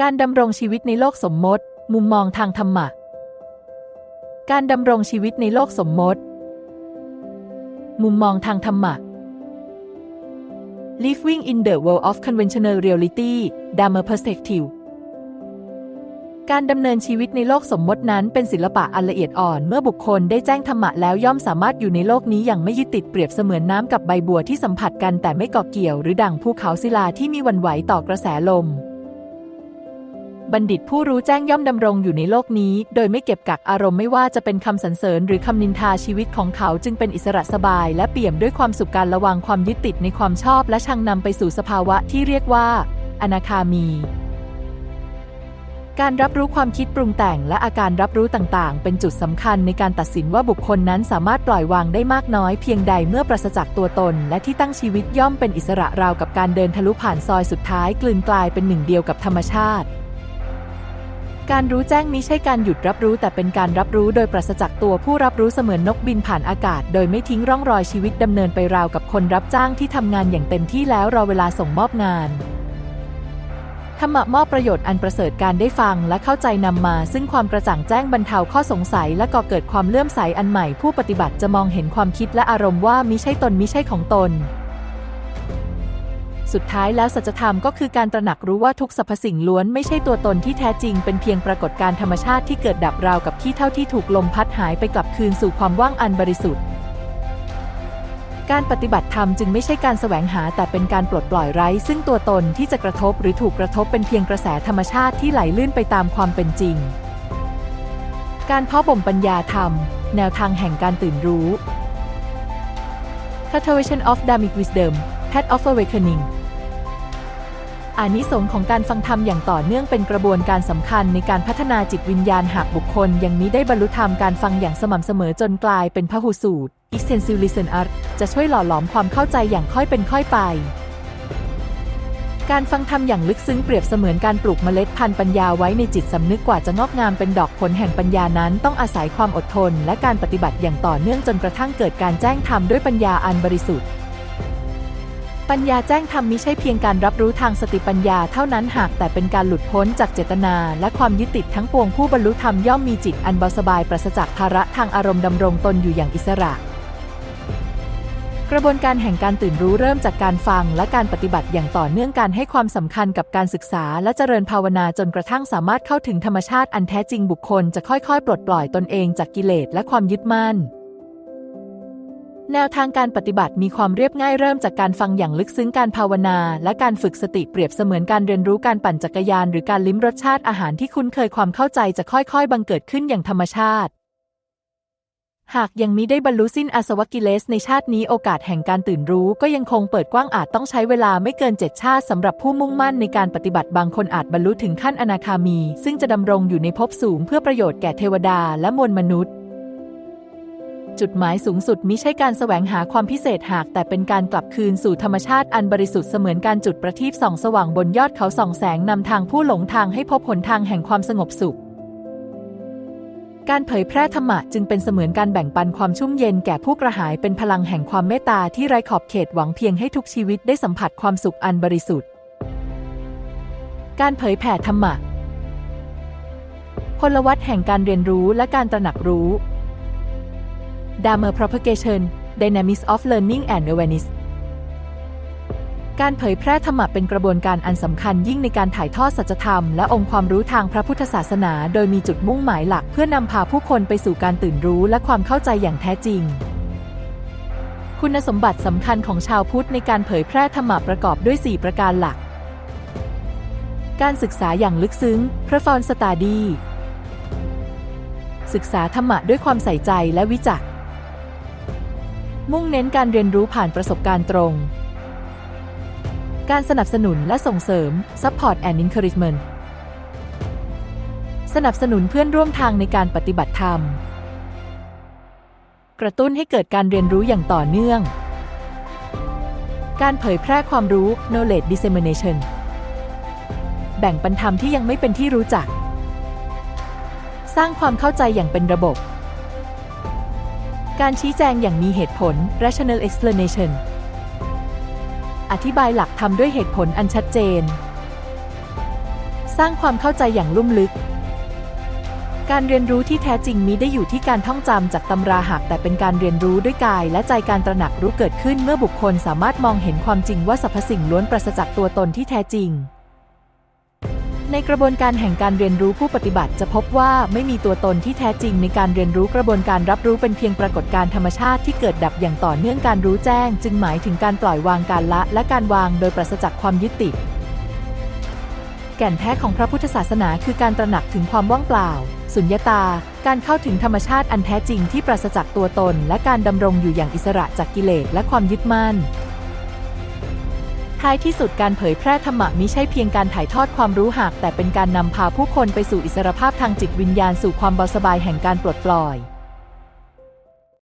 การดำรงชีวิตในโลกสมมติ มุมมองทางธรรมะ การดำรงชีวิตในโลกสมมติ มุมมองทางธรรมะ Living in the world of conventional reality Dharma perspective การดำเนินชีวิตในโลกสมมตินั้นเป็นศิลปะอันละเอียดอ่อน เมื่อบุคคลได้แจ้งธรรมะแล้วย่อมสามารถอยู่ในโลกนี้อย่างไม่ยึดติดเปรียบเสมือนน้ำกับใบบัวที่สัมผัสกันแต่ไม่เกาะเกี่ยวหรือดั่งภูเขาศิลาที่มีวันไหวต่อกระแสลม บัณฑิตผู้รู้แจ้งย่อมดำรงอยู่ในโลกนี้ โดยไม่เก็บกักอารมณ์ไม่ว่าจะเป็นคำสรรเสริญหรือคำนินทาชีวิตของเขาจึงเป็นอิสระสบาย และเปี่ยมด้วยความสุขการระวังความยึดติดในความชอบและชังนำไปสู่สภาวะที่เรียกว่า อนาคามี การรับรู้ความคิดปรุงแต่งและอาการรับรู้ต่างๆ เป็นจุดสำคัญในการตัดสินว่าบุคคลนั้นสามารถปล่อยวางได้มากน้อยเพียงใดเมื่อปราศจากตัวตน และที่ตั้งชีวิตย่อมเป็นอิสระราวกับการเดินทะลุผ่านซอยสุดท้ายกลืนกลายเป็นหนึ่งเดียวกับธรรมชาติ การรู้แจ้งมิใช่การหยุดรับรู้แต่เป็นการรับรู้โดยปราศจากตัวผู้รับรู้เสมือนนกบินผ่านอากาศ โดยไม่ทิ้งร่องรอยชีวิตดำเนินไปราวกับคนรับจ้างที่ทำงานอย่างเต็มที่แล้วรอเวลาส่งมอบงานธรรมะมอบประโยชน์อันประเสริฐการได้ฟังและเข้าใจนำมา ซึ่งความกระจ่างแจ้งบรรเทาข้อสงสัย และก่อเกิดความเลื่อมใสอันใหม่ผู้ปฏิบัติจะมองเห็นความคิดและอารมณ์ว่ามิใช่ตนมิใช่ของตน สุดท้ายแล้วสัจธรรมก็คือการตระหนักรู้ว่าทุกสรรพสิ่งล้วนไม่ใช่ตัวตนที่แท้จริง เป็นเพียงปรากฏการธรรมชาติที่เกิดดับราวกับขี้เท่าที่ถูกลมพัดหายไปกลับคืนสู่ความว่างอันบริสุทธิ์การปฏิบัติธรรมจึงไม่ใช่การแสวงหาแต่เป็นการปลดปล่อยไร้ ซึ่งตัวตนที่จะกระทบหรือถูกกระทบเป็นเพียงกระแสธรรมชาติที่ไหลลื่นไปตามความเป็นจริง การเพาะบ่มปัญญาธรรม แนวทางแห่งการตื่นรู้ Cultivation of Dharmic Wisdom Path of Awakening อานิสงส์ของการฟังธรรมอย่างต่อเนื่องเป็นกระบวนการสำคัญในการพัฒนาจิตวิญญาณหากบุคคล ยังมิได้บรรลุธรรมการฟังอย่างสม่ำเสมอจนกลายเป็นพหูสูตร extensive listen art จะช่วยหล่อหลอมความเข้าใจอย่างค่อยเป็นค่อยไป การฟังธรรมอย่างลึกซึ้งเปรียบเสมือนการปลูกเมล็ดพันธุ์ปัญญาไว้ในจิตสำนึกกว่าจะงอกงามเป็นดอกผลแห่งปัญญานั้นต้องอาศัยความอดทน และการปฏิบัติอย่างต่อเนื่องจนกระทั่งเกิดการแจ้งธรรมด้วยปัญญาอันบริสุทธิ์ ปัญญาแจ้งธรรมมิใช่เพียงการรับรู้ทางสติปัญญาเท่านั้นหากแต่เป็นการหลุดพ้นจากเจตนา และความยึดติดทั้งปวงผู้บรรลุธรรมย่อมมีจิตอันเบาสบายปราศจากภาระทางอารมณ์ดำรงตนอยู่อย่างอิสระ กระบวนการแห่งการตื่นรู้เริ่มจากการฟังและการปฏิบัติอย่างต่อเนื่องการให้ความสำคัญกับการศึกษาและเจริญภาวนาจนกระทั่งสามารถเข้าถึงธรรมชาติอันแท้จริงบุคคลจะค่อยๆ ปลดปล่อยตนเองจากกิเลสและความยึดมั่น แนวทางการปฏิบัติมีความเรียบง่ายเริ่มจากการฟังอย่างลึกซึ้งการภาวนา และการฝึกสติเปรียบเสมือนการเรียนรู้การปั่นจักรยาน หรือการลิ้มรสชาติอาหารที่คุ้นเคยความเข้าใจจะค่อยๆ บังเกิดขึ้นอย่างธรรมชาติ หากยังมิได้บรรลุสิ้นอาสวกิเลสในชาตินี้โอกาสแห่งการตื่นรู้ก็ยังคงเปิดกว้างอาจต้องใช้เวลาไม่เกินเจ็ดชาติสำหรับผู้มุ่งมั่นในการปฏิบัติบางคนอาจบรรลุถึงขั้นอนาคามี ซึ่งจะดำรงอยู่ในภพสูงเพื่อประโยชน์แก่เทวดาและมวลมนุษย์ จุดหมายสูงสุดมิใช่การแสวงหาความพิเศษหาก แต่เป็นการกลับคืนสู่ธรรมชาติอันบริสุทธิ์เสมือนการจุดประทีปส่องสว่างบนยอดเขาส่องแสงนำทางผู้หลงทางให้พบหนทางแห่งความสงบสุข การเผยแพร่ธรรมะจึงเป็นเสมือนการแบ่งปันความชุ่มเย็นแก่ผู้กระหายเป็นพลังแห่งความเมตตาที่ไร้ขอบเขตหวังเพียงให้ทุกชีวิตได้สัมผัสความสุขอันบริสุทธิ์ การเผยแผ่ธรรมะพลวัตแห่งการเรียนรู้และการตระหนักรู้ Dharma Propagation Dynamics of Learning and Awareness การเผยแพร่ธรรมะเป็นกระบวนการอันสำคัญยิ่งในการถ่ายทอดสัจธรรมและองค์ความรู้ทางพระพุทธศาสนา โดยมีจุดมุ่งหมายหลักเพื่อนำพาผู้คนไปสู่การตื่นรู้และความเข้าใจอย่างแท้จริง คุณสมบัติสำคัญของชาวพุทธในการเผยแพร่ธรรมะประกอบด้วย 4 ประการหลัก การศึกษาอย่างลึกซึ้ง profound study ศึกษาธรรมะด้วยความใส่ใจและวิจักร มุ่งเน้นการเรียนรู้ผ่านประสบการณ์ตรง การสนับสนุนและส่งเสริม support and encouragement สนับสนุนเพื่อนร่วมทางในการปฏิบัติธรรม กระตุ้นให้เกิดการเรียนรู้อย่างต่อเนื่อง การเผยแพร่ความรู้ knowledge dissemination แบ่งปันธรรมที่ยังไม่เป็นที่รู้จัก สร้างความเข้าใจอย่างเป็นระบบ การชี้แจงอย่างมีเหตุผล rational explanation อธิบายหลักธรรมด้วยเหตุผลอันชัดเจน สร้างความเข้าใจอย่างลุ่มลึก การเรียนรู้ที่แท้จริงมิได้อยู่ที่การท่องจำจากตำราหักแต่เป็นการเรียนรู้ด้วยกาย และใจการตระหนักรู้เกิดขึ้นเมื่อบุคคลสามารถมองเห็นความจริงว่าสรรพสิ่งล้วนปราศจากตัวตนที่แท้จริง ในกระบวนการแห่งการเรียนรู้ผู้ปฏิบัติจะพบว่าไม่มีตัวตนที่แท้จริงในการเรียนรู้กระบวนการรับรู้เป็นเพียงปรากฏการธรรมชาติที่เกิดดับอย่างต่อเนื่องการรู้แจ้ง จึงหมายถึงการปล่อยวางการละและการวางโดยปราศจากความยึดติด แก่นแท้ของพระพุทธศาสนาคือการตระหนักถึงความว่างเปล่า สุญญตา การเข้าถึงธรรมชาติอันแท้จริงที่ปราศจากตัวตน และการดำรงอยู่อย่างอิสระจากกิเลสและความยึดมั่น ท้ายที่สุดการเผยแพร่ธรรมะมิใช่เพียงการถ่ายทอดความรู้หาก แต่เป็นการนำพาผู้คนไปสู่อิสรภาพทางจิตวิญญาณสู่ความเบาสบายแห่งการปลดปล่อย